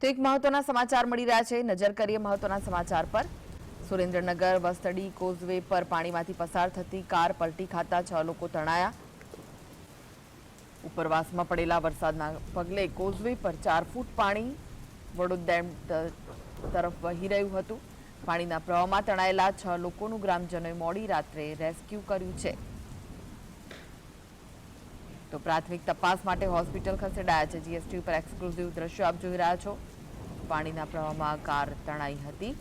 તો એક મહત્વના સમાચાર મળી રહ્યા છે. નજર કરીએ મહત્વના સમાચાર પર. સુરેન્દ્રનગર, વસ્તડી, કોઝવે પર પાણીમાંથી પસાર થતી કાર પલટી ખાતા છ લોકો તણાયા. ઉપરવાસમાં પડેલા વરસાદના પગલે કોઝવે પર ચાર ફૂટ પાણી વડોદ ડેમ તરફ વહી રહ્યું હતું. પાણીના પ્રવાહમાં તણાયેલા છ લોકોનું ગ્રામજનોએ મોડી રાત્રે રેસ્ક્યુ કર્યું છે. તો પ્રાથમિક તપાસ માટે હોસ્પિટલ ખસેડાયા છે. જીએસટી ઉપર એક્સક્લુઝિવ દ્રશ્યો આપ જોઈ રહ્યા છો. પાણીના પ્રવાહમાં કાર તણાઈ હતી.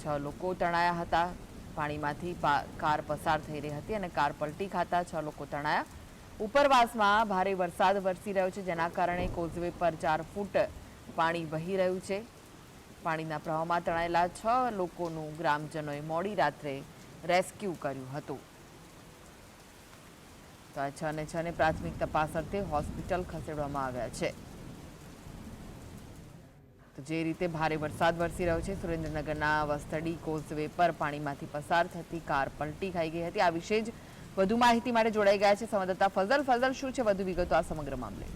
છ લોકો તણાયા હતા. પાણીમાંથી કાર પસાર થઈ રહી હતી અને કાર પલટી ખાતા છ લોકો તણાયા. ઉપરવાસમાં ભારે વરસાદ વરસી રહ્યો છે, જેના કારણે કોઝવે પર ચાર ફૂટ પાણી વહી રહ્યું છે. પાણીના પ્રવાહમાં તણાયેલા છ લોકોનું ગ્રામજનોએ મોડી રાત્રે રેસ્ક્યુ કર્યું હતું. તો આ છ ને છ ને પ્રાથમિક તપાસ અર્થે હોસ્પિટલ ખસેડવામાં આવ્યા છે. તો જે રીતે ભારે વરસાદ વરસી રહ્યો છે, સુરેન્દ્રનગરના વસ્તડી કોઝવે પર પાણીમાંથી પસાર થતી કાર પલટી ખાઈ ગઈ હતી. આ વિશે જ વધુ માહિતી માટે જોડાઈ ગયા છે સંવાદદાતા ફઝલ. ફઝલ, શું છે વધુ વિગતો આ સમગ્ર મામલે?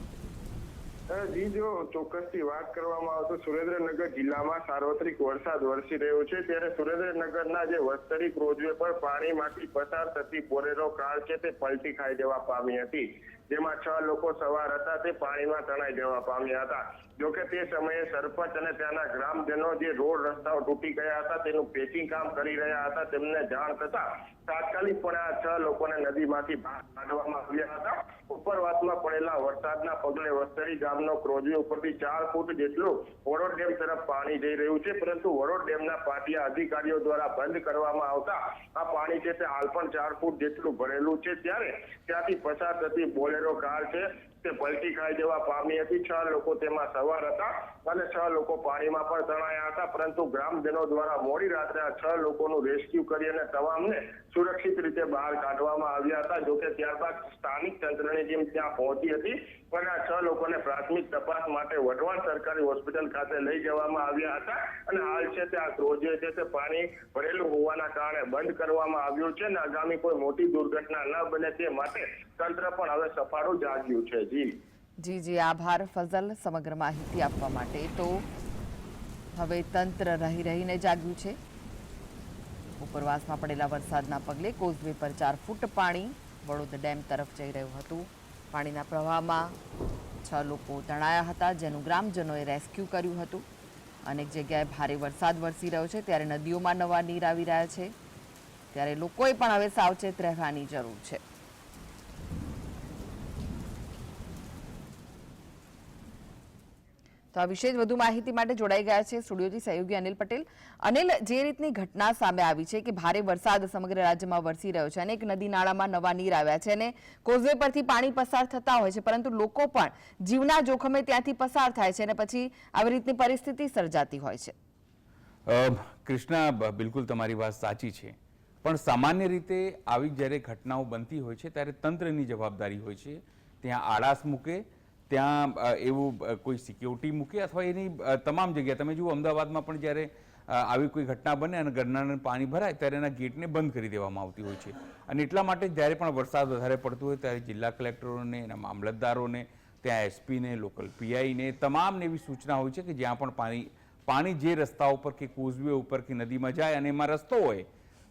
જી, જો ચોક્કસથી વાત કરવામાં આવે તો સુરેન્દ્રનગર જિલ્લામાં સાર્વત્રિક વરસાદ વરસી રહ્યો છે. ત્યારે સુરેન્દ્રનગરના જે વસ્તરી રોજવે પર પાણીમાંથી પસાર થતી બોરેરો કાર છે તે પલટી ખાઈ જવા પામી હતી. જેમાં છ લોકો સવાર હતા, તે પાણીમાં તણાઈ જવા પામ્યા હતા. જોકે તે સમયે સરપંચ અને ત્યાંના ગ્રામજનો જે રોડ રસ્તાઓ તૂટી ગયા હતા, તેનું પેકિંગ કામ કરી રહ્યા હતા. તેમને જાણ થતા તાત્કાલિકપણે આ છ લોકોને નદીમાંથી કાઢવામાં આવ્યા હતા. ઉપરવાસમાં પડેલા વરસાદના પગલે વસ્તરી ગામનો ક્રોજી ઉપરથી ચાર ફૂટ જેટલું વડોદ ડેમ તરફ પાણી જઈ રહ્યું છે. પરંતુ વડોદ ડેમના પાટિયા અધિકારીઓ દ્વારા બંધ કરવામાં આવતા આ પાણી છે તે હાલ પણ ચાર ફૂટ જેટલું ભરેલું છે. ત્યારે ત્યાંથી પસાર થતી બોલેરો કાર છે તે પલટી ખાઈ જવા પામી હતી. છ લોકો તેમાં સવાર હતા અને છ લોકો પાણીમાં પણ તણાયા હતા. પરંતુ ગ્રામજનો દ્વારા મોડી રાત્રે આ છ લોકોનું રેસ્ક્યુ કરી અને તમામને સુરક્ષિત રીતે બહાર કાઢવામાં આવ્યા હતા. જોકે ત્યારબાદ સ્થાનિક તંત્રની ટીમ ત્યાં પહોંચી હતી. પણ આ છ લોકોને પ્રાથમિક તપાસ માટે વઢવાણ સરકારી હોસ્પિટલ ખાતે લઈ જવામાં આવ્યા હતા અને હાલ છે તે આ ક્રોજે છે તે પાણી ભરેલું હોવાના કારણે બંધ કરવામાં આવ્યું છે અને આગામી કોઈ મોટી દુર્ઘટના ન બને તે માટે તંત્ર પણ હવે સફાળું જાગ્યું છે. જી. જી જી, આભાર ફઝલ સમગ્ર માહિતી આપવા માટે. તો હવે તંત્ર રહી રહીને જાગ્યું છે. ઉપરવાસમાં પડેલા વરસાદના પગલે કોઝવે પર ચાર ફૂટ પાણી વડોદ ડેમ તરફ જઈ રહ્યું હતું. પાણીના પ્રવાહમાં છ લોકો તણાયા હતા, જેનું ગ્રામજનોએ રેસ્ક્યુ કર્યું હતું. અનેક જગ્યાએ ભારે વરસાદ વરસી રહ્યો છે, ત્યારે નદીઓમાં નવા નીર આવી રહ્યા છે. ત્યારે લોકોએ પણ હવે સાવચેત રહેવાની જરૂર છે. તો આ વિશે વધુ માહિતી માટે જોડાઈ ગયા છે સ્ટુડિયોથી સહયોગી અનિલ પટેલ. અનિલ, જે રીતની ઘટના સામે આવી છે કે ભારે વરસાદ સમગ્ર રાજ્યમાં વરસી રહ્યો છે અને એક નદી નાળામાં નવા નીર આવ્યા છે અને કોઝવે પરથી પાણી પસાર થતા હોય છે, પરંતુ લોકો પણ જીવના જોખમે ત્યાંથી પસાર થાય છે અને પછી આવી રીતની પરિસ્થિતિ સર્જાતી હોય છે. કૃષ્ણા બિલકુલ તમારી વાત સાચી છે. પણ સામાન્ય રીતે આવી જ્યારે ઘટનાઓ બનતી હોય છે, ત્યારે તંત્રની જવાબદારી હોય છે. ત્યાં આળાસ મૂકે ત્યાં એવું કોઈ સિક્યોરિટી મૂકે અથવા એની તમામ જગ્યા તમે જુઓ, અમદાવાદમાં પણ જ્યારે આવી કોઈ ઘટના બને અને ગરનાળાને પાણી ભરાય, ત્યારે એના ગેટને બંધ કરી દેવામાં આવતી હોય છે. અને એટલા માટે જ્યારે પણ વરસાદ વધારે પડતો હોય, ત્યારે જિલ્લા કલેક્ટરોને, એના મામલતદારોને, ત્યાં એસપીને, લોકલ પીઆઈને, તમામને એવી સૂચના હોય છે કે જ્યાં પણ પાણી પાણી જે રસ્તા ઉપર કે કોઝવે ઉપર કે નદીમાં જાય અને એમાં રસ્તો હોય,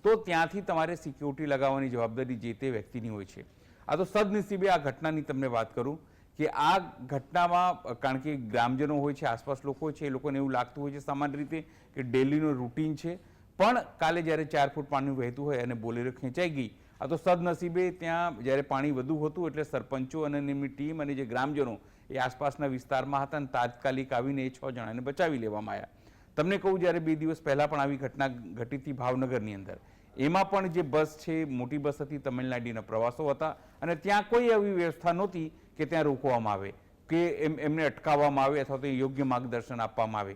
તો ત્યાંથી તમારે સિક્યોરિટી લગાવવાની જવાબદારી જે તે વ્યક્તિની હોય છે. આ તો સદનસીબે આ ઘટનાની તમને વાત કરું. કે આ ઘટનામાં, કારણ કે ગ્રામજનો હોય છે, આસપાસ લોકો છે, એ લોકોને એવું લાગતું હોય છે સામાન્ય રીતે કે ડેલીનો રૂટીન છે. પણ કાલે જ્યારે ચાર ફૂટ પાણી વહેતું હોય અને બોલેરો ખેંચાઈ ગઈ, આ તો સદનસીબે ત્યાં જ્યારે પાણી વધુ હતું એટલે સરપંચો અને એમની ટીમ અને જે ગ્રામજનો એ આસપાસના વિસ્તારમાં હતા અને તાત્કાલિક આવીને એ છ જણાને બચાવી લેવામાં આવ્યા. તમને કહું, જ્યારે બે દિવસ પહેલાં પણ આવી ઘટના ઘટી હતી ભાવનગરની અંદર. એમાં પણ જે બસ છે, મોટી બસ હતી, તમિલનાડુના પ્રવાસો હતા અને ત્યાં કોઈ એવી વ્યવસ્થા નહોતી કે ત્યાં રોકવામાં આવે, કે એમ, એમને અટકાવવામાં આવે અથવા તો યોગ્ય માર્ગદર્શન આપવામાં આવે.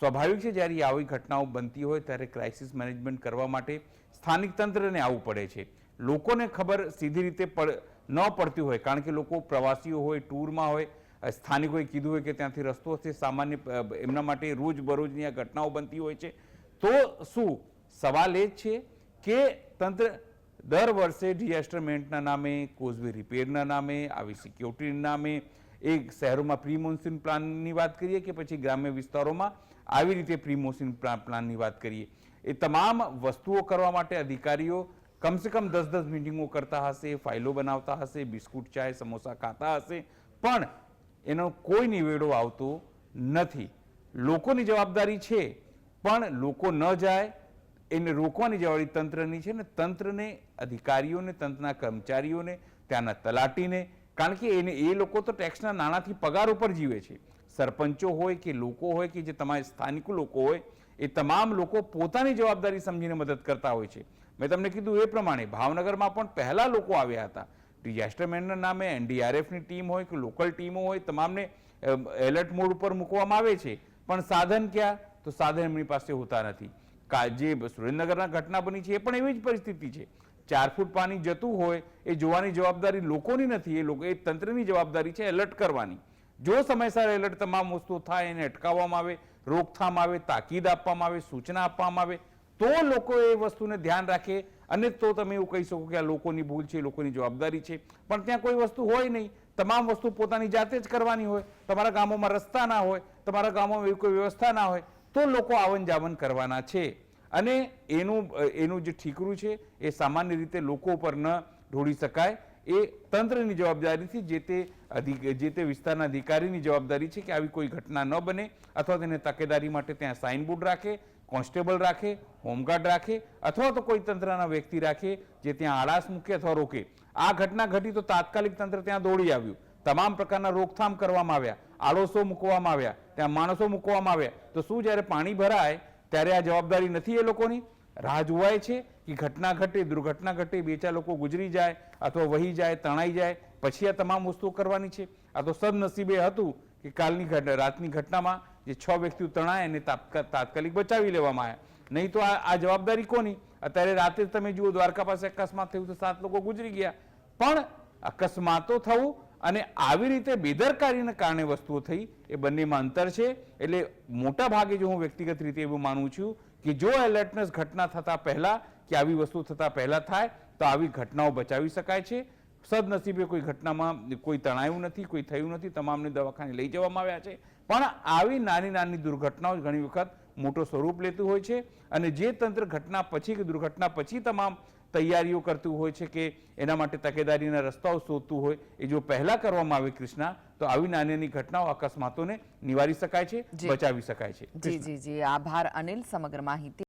સ્વાભાવિક છે, જ્યારે આવી ઘટનાઓ બનતી હોય ત્યારે ક્રાઇસિસ મેનેજમેન્ટ કરવા માટે સ્થાનિક તંત્રને આવવું પડે છે. લોકોને ખબર સીધી રીતે પડ, ન પડતી હોય, કારણ કે લોકો પ્રવાસીઓ હોય, ટૂરમાં હોય સ્થાનિકોએ કીધું હોય કે ત્યાંથી રસ્તો છે સામાન્ય એમના માટે રોજબરોજની આ ઘટનાઓ બનતી હોય છે. તો શું? સવાલ એ છે કે તંત્ર દર વર્ષે ડિઝાસ્ટરમેન્ટના નામે, કોઝવે રિપેરના નામે, આવી સિક્યોરિટીના નામે એ શહેરોમાં પ્રી મોન્સૂન પ્લાનની વાત કરીએ કે પછી ગ્રામ્ય વિસ્તારોમાં આવી રીતે પ્રી મોન્સૂન પ્લાનની વાત કરીએ. એ તમામ વસ્તુઓ કરવા માટે અધિકારીઓ કમસે કમ દસ દસ મિટિંગો કરતા હશે, ફાઇલો બનાવતા હશે, બિસ્કુટ ચાય, સમોસા ખાતા હશે, પણ એનો કોઈ નિવેડો આવતો નથી. લોકોની જવાબદારી છે, પણ લોકો ન જાય, એને રોકવાની જવાબદારી તંત્રની છે ને તંત્રને અધિકારીઓને, તંત્રના કર્મચારીઓને, ત્યાંના તલાટીને, કારણ કે એને, એ લોકો તો ટેક્સના નાણાંથી પગાર ઉપર જીવે છે. સરપંચો હોય કે લોકો હોય કે જે તમારે સ્થાનિક લોકો હોય, એ તમામ લોકો પોતાની જવાબદારી સમજીને મદદ કરતા હોય છે. મેં તમને કીધું એ પ્રમાણે ભાવનગરમાં પણ પહેલાં લોકો આવ્યા હતા. ડિઝાસ્ટર મેનના નામે એનડીઆરએફની ટીમ હોય કે લોકલ ટીમો હોય, તમામને એલર્ટ મોડ ઉપર મૂકવામાં આવે છે. પણ સાધન ક્યાં? તો સાધન એમની પાસે હોતા નથી. કા, જે સુરેન્દ્રનગરના ઘટના બની છે એ પણ એવી જ પરિસ્થિતિ છે. ચાર ફૂટ પાણી જતું હોય, એ જોવાની જવાબદારી લોકોની નથી, એ લોકો, એ તંત્રની જવાબદારી છે એલર્ટ કરવાની. જો સમયસર એલર્ટ તમામ વસ્તુઓ થાય, એને અટકાવવામાં આવે, રોકથામ આવે, તાકીદ આપવામાં આવે, સૂચના આપવામાં આવે, તો લોકો એ વસ્તુને ધ્યાન રાખે. અને તો તમે એવું કહી શકો કે આ લોકોની ભૂલ છે લોકોની જવાબદારી છે. પણ ત્યાં કોઈ વસ્તુ હોય નહીં. તમામ વસ્તુ પોતાની જાતે જ કરવાની હોય. તમારા ગામોમાં રસ્તા ના હોય, તમારા ગામોમાં એવી કોઈ વ્યવસ્થા ના હોય, તો લોકો આવન જાવન કરવાના છે. અને એનું એનું જે ઠીકરું છે, એ સામાન્ય રીતે લોકો પર ન ઢોળી શકાય. એ તંત્રની જવાબદારીથી જે તે જે તે વિસ્તારના અધિકારીની જવાબદારી છે કે આવી કોઈ ઘટના ન બને અથવા તેને તકેદારી માટે ત્યાં સાઇનબોર્ડ રાખે, કોન્સ્ટેબલ રાખે, હોમગાર્ડ રાખે અથવા તો કોઈ તંત્રના વ્યક્તિ રાખે જે ત્યાં આળાસ મૂકે અથવા રોકે. આ ઘટના ઘટી તો તાત્કાલિક તંત્ર ત્યાં દોડી આવ્યું. તમામ પ્રકારના રોકથામ કરવામાં આવ્યા. આળોસો મૂકવામાં આવ્યા. ત્યાં માણસો મૂકવામાં આવ્યા. તો શું જ્યારે પાણી ભરાય ત્યારે આ જવાબદારી નથી એ લોકોની. રાહ જોવાય છે કે ઘટના ઘટે, દુર્ઘટના ઘટે, બે ચાર લોકો ગુજરી જાય અથવા વહી જાય, તણાઈ જાય, પછી આ તમામ વસ્તુઓ કરવાની છે. આ તો સદનસીબે હતું કે કાલની રાતની ઘટનામાં જે છ વ્યક્તિઓ તણાય એને તાત્કાલિક બચાવી લેવામાં આવ્યા. નહીં તો આ જવાબદારી કોની? અત્યારે રાતે તમે જુઓ દ્વારકા પાસે અકસ્માત થયું તો સાત લોકો ગુજરી ગયા. પણ અકસ્માતો થવું અને આવી રીતે બેદરકારીને કારણે વસ્તુઓ થઈ, એ બંનેમાં અંતર છે. એટલે મોટા ભાગે જો હું વ્યક્તિગત રીતે એવું માનું છું કે જો એલર્ટનેસ ઘટના થતા પહેલા, કે આવી વસ્તુ થતા પહેલા થાય, તો આવી ઘટનાઓ બચાવી શકાય છે. સદનસીબે કોઈ ઘટનામાં કોઈ તણાયું નથી, કોઈ થયું નથી, તમામને દવાખાને લઈ જવામાં આવ્યા છે. પણ આવી નાની નાની દુર્ઘટનાઓ ઘણી વખત મોટો સ્વરૂપ લેતું હોય છે અને જે તંત્ર ઘટના પછી કે દુર્ઘટના પછી તમામ તૈયારીઓ કરતું હોય છે કે એના માટે તકેદારીના રસ્તાઓ શોધતું હોય એ જો પહેલા કરવામાં આવે કૃષ્ણા તો આવી નાની નાની ઘટનાઓ અકસ્માતોને નિવારી શકાય છે બચાવી શકાય છે. જી જી જી. આભાર અનિલ સમગ્ર માહિતી